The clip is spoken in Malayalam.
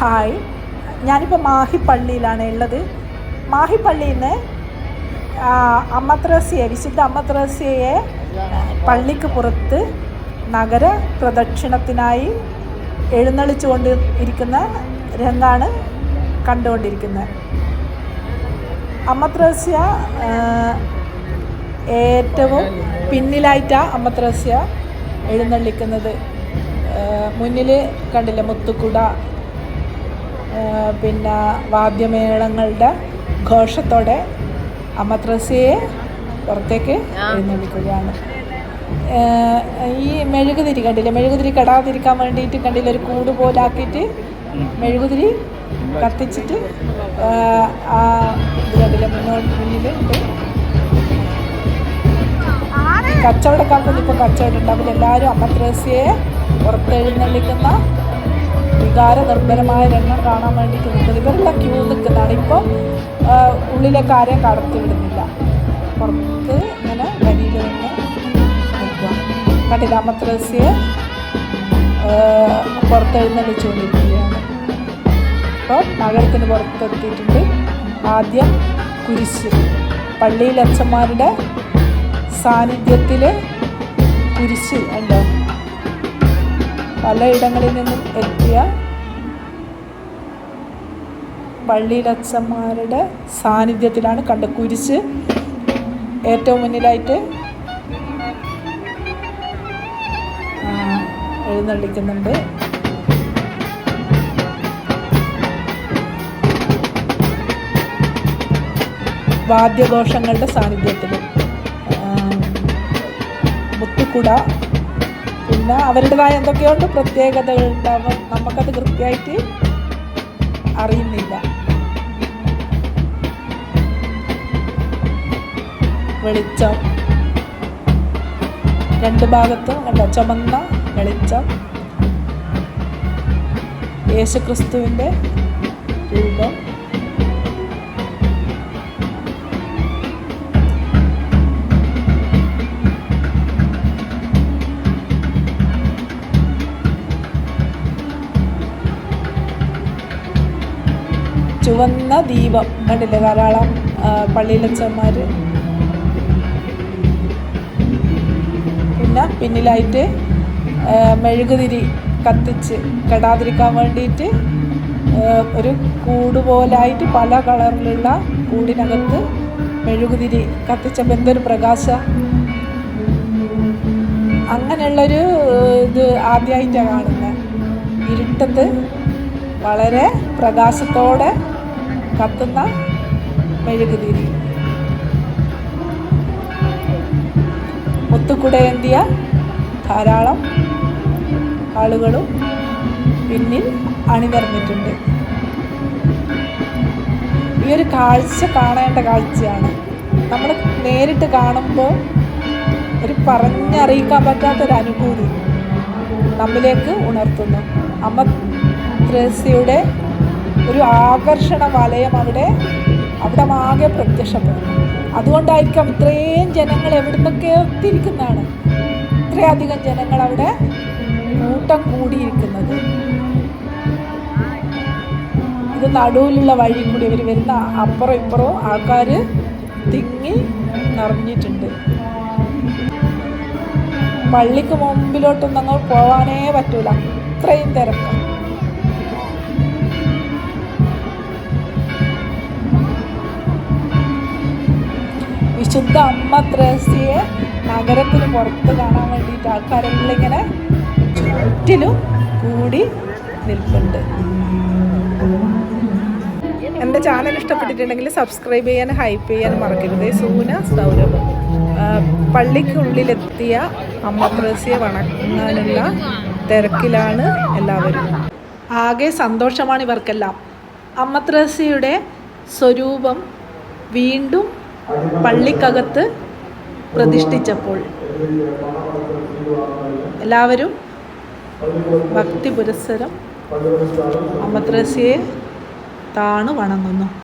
ഹായ് ഞാനിപ്പോൾ മാഹി പള്ളിയിലാണ് ഉള്ളത്. മാഹി പള്ളിയിൽ നിന്ന് അമ്മത്രസ്യയെ വിശുദ്ധ അമ്മത്രസ്യയെ പള്ളിക്ക് പുറത്ത് നഗര പ്രദക്ഷിണത്തിനായി എഴുന്നള്ളിച്ചുകൊണ്ട് ഇരിക്കുന്ന രംഗാണ് കണ്ടുകൊണ്ടിരിക്കുന്നത്. അമ്മത്രസ്യ ഏറ്റവും പിന്നിലായിട്ടാണ് അമ്മത്രസ്യ എഴുന്നള്ളിക്കുന്നത്. മുന്നിൽ കണ്ടില്ല മുത്തുക്കുട പിന്നെ വാദ്യമേളങ്ങളുടെ ഘോഷത്തോടെ അമ്മ അമ്മത്രസ്യയെ പുറത്തേക്ക് എഴുന്നള്ളിക്കുകയാണ് ഈ മെഴുകുതിരി കണ്ടില്ലേ? മെഴുകുതിരി കെടാതിരിക്കാൻ വേണ്ടിയിട്ട് കണ്ടില്ല? ഒരു കൂട് പോലാക്കിയിട്ട് മെഴുകുതിരി കത്തിച്ചിട്ട് ആ, ഇത് കണ്ടില്ല? മുന്നോട്ട് മുന്നിൽ ഉണ്ട് കച്ചവടക്കാർക്കൊന്നും ഇപ്പോൾ കച്ചവടം ഉണ്ടാവില്ല. എല്ലാവരും അമ്മ അമ്മത്രേസ്യയെ പുറത്തെഴുന്നള്ളിക്കുന്ന വികാര നിർഭരമായ രംഗം കാണാൻ വേണ്ടി നിൽക്കുന്നത് ഇവരെല്ലാം ക്യൂ നിൽക്കുന്നതാണ്. ഇപ്പോൾ ഉള്ളിലേക്ക് ആരെയും കടത്തി വിടുന്നില്ല. പുറത്ത് ഇങ്ങനെ വരിയിൽ നിന്ന് നിൽക്കുക. കണ്ടില്ല അമ്മത്രേസ്യയെ പുറത്തെഴുന്നള്ളിച്ചുകൊണ്ടിരിക്കുകയാണ്. ഇപ്പോൾ നഗരത്തിന് പുറത്തെത്തിയിട്ടുണ്ട് ആദ്യം കുരിശ്. പള്ളിയിൽ അച്ഛന്മാരുടെ സാന്നിധ്യത്തിൽ കുരിശ് ഉണ്ടോ. പലയിടങ്ങളിൽ നിന്നും എത്തിയ പള്ളിയിലച്ഛന്മാരുടെ സാന്നിധ്യത്തിലാണ് കണ്ട് കുരിശ് ഏറ്റവും മുന്നിലായിട്ട് എഴുന്നള്ളിക്കുന്നുണ്ട്. വാദ്യഘോഷങ്ങളുടെ സാന്നിധ്യത്തിൽ മുത്തുക്കുട പിന്നെ അവരുടേതായ എന്തൊക്കെയുണ്ട് പ്രത്യേകതകൾ ഉണ്ടാവും. നമുക്കത് കൃത്യമായിട്ട് അറിയുന്നില്ല. വെളിച്ചം. രണ്ട് ഭാഗത്തും കണ്ടോ ചുമന്ന വെളിച്ചം. യേശുക്രിസ്തുവിന്റെ രൂപം. ചുവന്ന ദീപം കണ്ടില്ലേ ധാരാളം പള്ളിയിലച്ചന്മാർ പിന്നെ പിന്നിലായിട്ട് മെഴുകുതിരി കത്തിച്ച് കെടാതിരിക്കാൻ വേണ്ടിയിട്ട് ഒരു കൂട് പോലായിട്ട് പല കളറിലുള്ള കൂടിനകത്ത് മെഴുകുതിരി കത്തിച്ചപ്പോൾ എന്തൊരു പ്രകാശ. അങ്ങനെയുള്ളൊരു ഇത് ആദ്യമായിട്ടാണ് കാണുന്നത് ഇരുട്ടത്ത് വളരെ പ്രകാശത്തോടെ കത്തുന്ന മെഴുകുതിരി. മുത്തുക്കുടയേന്തിയ ധാരാളം ആളുകളും പിന്നിൽ അണിനിറഞ്ഞിട്ടുണ്ട് ഈ ഒരു കാഴ്ച കാണേണ്ട കാഴ്ചയാണ്. നമ്മൾ നേരിട്ട് കാണുമ്പോൾ ഒരു പറഞ്ഞറിയിക്കാൻ പറ്റാത്തൊരു അനുഭൂതി നമ്മിലേക്ക് ഉണർത്തുന്നു. അമ്മ ത്രേസ്യയുടെ ഒരു ആകർഷണ വലയം അവിടെ അവിടെ ആകെ പ്രത്യക്ഷപ്പെടുന്നു അതുകൊണ്ടായിരിക്കാം ഇത്രയും ജനങ്ങൾ എവിടുന്നൊക്കെ എത്തിയിരിക്കുന്നതാണ്. ഇത്രയധികം ജനങ്ങൾ അവിടെ കൂട്ടം കൂടിയിരിക്കുന്നത്. ഇത് നടുവിലുള്ള വഴി കൂടി ഇവർ വരുന്ന അപ്പുറം ഇപ്പുറവും ആൾക്കാർ തിങ്ങി നിറഞ്ഞിട്ടുണ്ട്. പള്ളിക്ക് മുമ്പിലോട്ടൊന്നും അങ്ങ് പോവാനേ പറ്റൂല. അത്രയും തിരക്ക് വിശുദ്ധ അമ്മ ത്രേസ്യയെ നഗരത്തിന് പുറത്ത് കാണാൻ വേണ്ടിയിട്ട് ആൾക്കാരെല്ലാം ഇങ്ങനെ ചുറ്റിലും കൂടി നിൽപ്പുണ്ട്. എന്റെ ചാനൽ ഇഷ്ടപ്പെട്ടിട്ടുണ്ടെങ്കിൽ സബ്സ്ക്രൈബ് ചെയ്യാൻ ഹൈപ്പ് ചെയ്യാൻ മറക്കരുത്. സൂന സൗരഭം. പള്ളിക്കുള്ളിലെത്തിയ അമ്മ ത്രേസ്യയെ വണങ്ങാനുള്ള തിരക്കിലാണ് എല്ലാവരും. ആകെ സന്തോഷമാണ് ഇവർക്കെല്ലാം. അമ്മ ത്രേസ്യയുടെ സ്വരൂപം വീണ്ടും പള്ളിക്കകത്ത് പ്രതിഷ്ഠിച്ചപ്പോൾ എല്ലാവരും ഭക്തി പുരസ്സരം അമ്മ ത്രേസ്യയെ താണു വണങ്ങുന്നു.